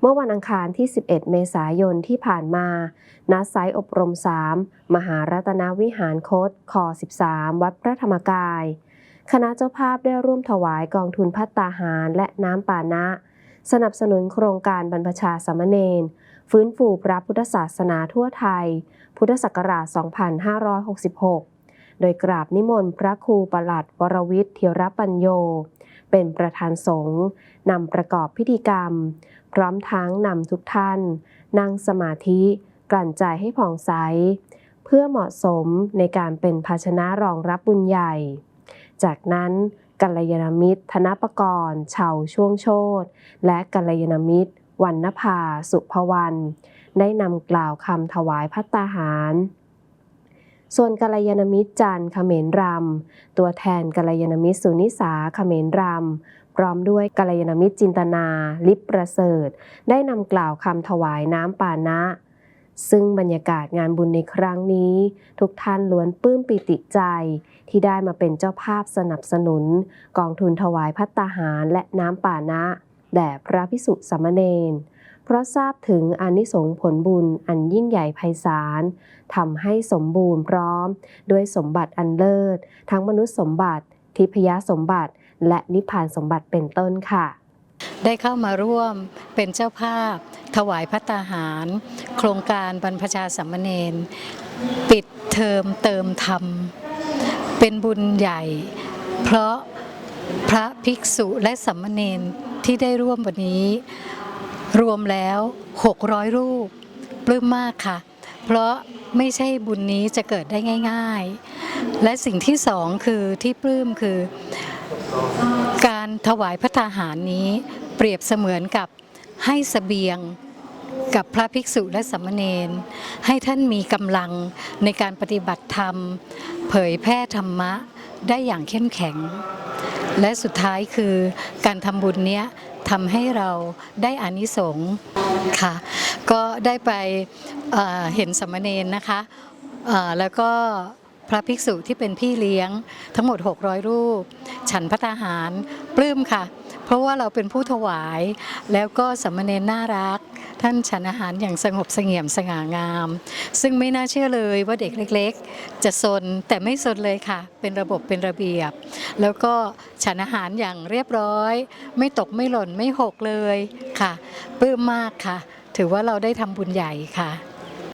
เมื่อวันอังคารที่ 11 เมษายนที่ผ่านมา ณ ไซต์อบรม 3 มหารัตนวิหารคตคอ13 วัดพระธรรมกาย คณะเจ้าภาพได้ร่วมถวายกองทุนพัตตาหารและน้ำปานะ สนับสนุนโครงการบรรพชาสามเณรฟื้นฟูพระพุทธศาสนาทั่วไทย พุทธศักราช 2566 โดยกราบนิมนต์พระครูประหลัดวรวิทย์เทียรปัญโย เป็นประธานสงฆ์นำประกอบพิธีกรรม พร้อมทั้งนำทุกท่าน นั่งสมาธิกลั่นใจให้ผ่องใส เพื่อเหมาะสมในการเป็นภาชนะรองรับบุญใหญ่ จากนั้นกัลยาณมิตร ธนปกรณ์เฉาช่วงโชตและกัลยาณมิตร วันนภา สุภวรรณได้นำกล่าวคำถวายพัตตาหาร ส่วนกัลยาณมิตรจันทร์เขมรรำ ตัวแทนกัลยาณมิตรสุนิสาเขมรรำ พร้อมด้วยกัลยาณมิตรจินตนา ลิปประเสริฐ ได้นำกล่าวคำถวายน้ำปานะ ซึ่งบรรยากาศงานบุญในครั้งนี้ ทุกท่านล้วนปลื้มปิติใจ ที่ได้มาเป็นเจ้าภาพสนับสนุน กองทุนถวายพัตตาหารและน้ำปานะ แด่พระพิสุสามเณร พราะทราบถึงอนิสงส์ผลบุญอันยิ่งใหญ่ไพศาลทำให้สมบูรณ์พร้อม ด้วยสมบัติอันเลิศ ทั้งมนุษย์สมบัติ ทิพยสมบัติ และนิพพานสมบัติเป็นต้นค่ะ ได้เข้ามาร่วมเป็นเจ้าภาพ ถวายพัตตาหาร โครงการบรรพชาสัมมเนนปิดเทอมเติมธรรม เป็นบุญใหญ่ เพราะพระภิกษุและสัมมเนนที่ได้ร่วมวันนี้ รวมแล้ว 600 รูป ปลื้มมากค่ะ เพราะไม่ใช่บุญนี้จะเกิดได้ง่าย ๆ และสิ่งที่สองคือที่ปลื้มคือ การถวายพระทาหารนี้เปรียบเสมือนกับให้สเสบียงกับพระภิกษุและสามเณรให้ท่านมีกำลังในการปฏิบัติธรรม เผยแพร่ธรรมะได้อย่างเข้มแข็ง และสุดท้ายคือการทำบุญเนี้ยทำให้เราได้อานิสงส์ค่ะ ก็ได้ไปเเห็นสมณเณรนะคะแล้วก็พระภิกษุที่เป็นพี่เลี้ยงทั้งหมด 600 รูป ฉันพัตาหาร ปลื้มค่ะ เพราะว่าเราเป็นผู้ถวาย แล้วก็สามเณรน่ารัก ท่านฉันอาหารอย่างสงบเสงี่ยมสง่างาม ซึ่งไม่น่าเชื่อเลยว่าเด็กเล็ก ๆ จะซนแต่ไม่ซนเลยค่ะ เป็นระบบเป็นระเบียบ แล้วก็ฉันอาหารอย่างเรียบร้อย ไม่ตกไม่หล่นไม่หกเลยค่ะปลื้มมากค่ะ ถือว่าเราได้ทำบุญใหญ่ค่ะ